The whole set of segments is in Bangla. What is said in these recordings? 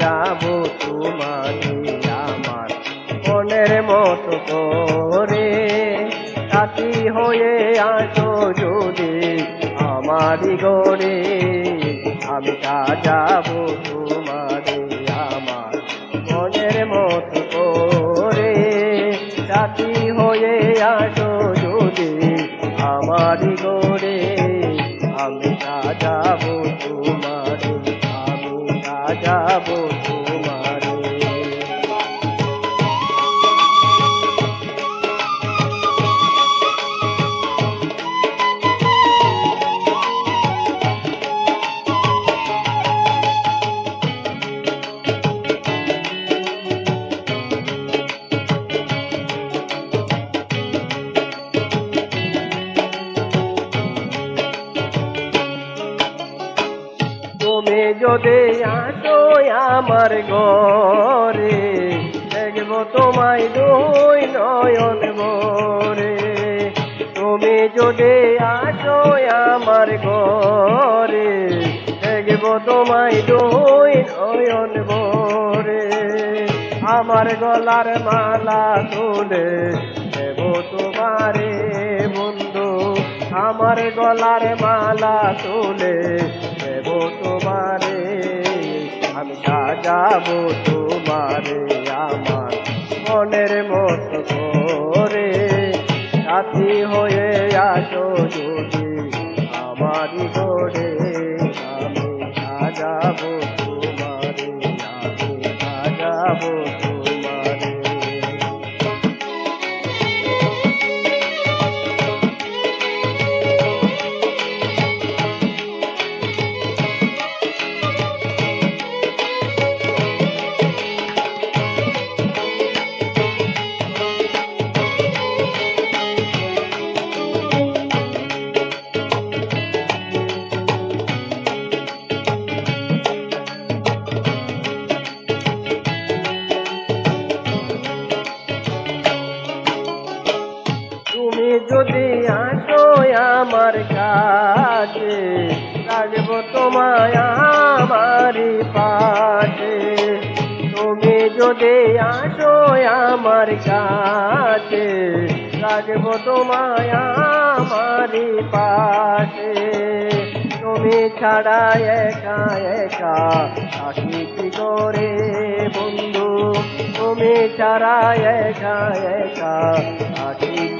সাজাবো তোমারে আমার মনের মতো করে। সাথী হয়ে আসো যদি আমারই গড়ে। আমি সাজাবো তোমারে আমার মনের মতো করে। সাথী হয়ে আসো যদি আমারই গড়ে। যদি আসো আমার ঘরে। দেখব তোমায় দুই নয়ন ভরে। তুমি যদি আসো আমার ঘরে, দেখব তোমায় দুই নয়ন ভরে। আমার গলার মালা তুলে দেব তোমারে বন্ধু। আমার গলার মালা তুলে দেব তোমারে। আমি সাজাবো তোমারে আমার মনের মতো আমার কাছে, রাখব তোমায় আমারই পাশে। তুমি যদি আসো আমার কাছে, রাখব তোমায় আমারই পাশে। তুমি ছাড়া একা একা থাকি কি করে বন্ধু? তুমি ছাড়া একা একা থাকি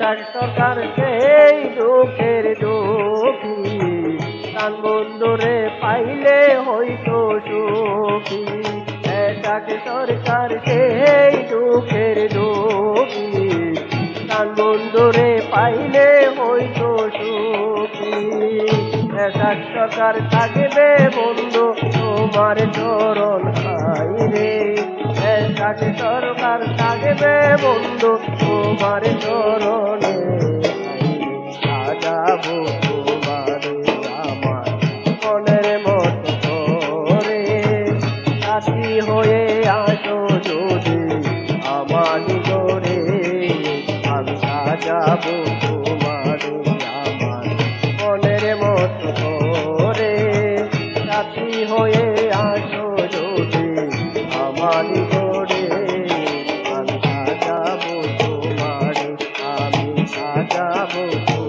এসার সরকার সেই দুঃখের দুঃখী। কান বন্ধুরে পাইলে হইতো সুখী। এসাক সরকার সেই দুঃখের দুঃখী। কান বন্ধুরে পাইলে হইতো সুখী। এসাক সরকার থাকবে বন্ধু তোমার চরণ খাইরে। কাছে সরকার থাকবে বন্ধু, তোমার চরণে সাজাবো তোমার আমার মনের মত করে। কাশি হয়ে আসো যদি আমার করে আমি সাজাবো তোমার আমার মনের মত করে। কাশি হয়ে আসো যদি আমার Thank you.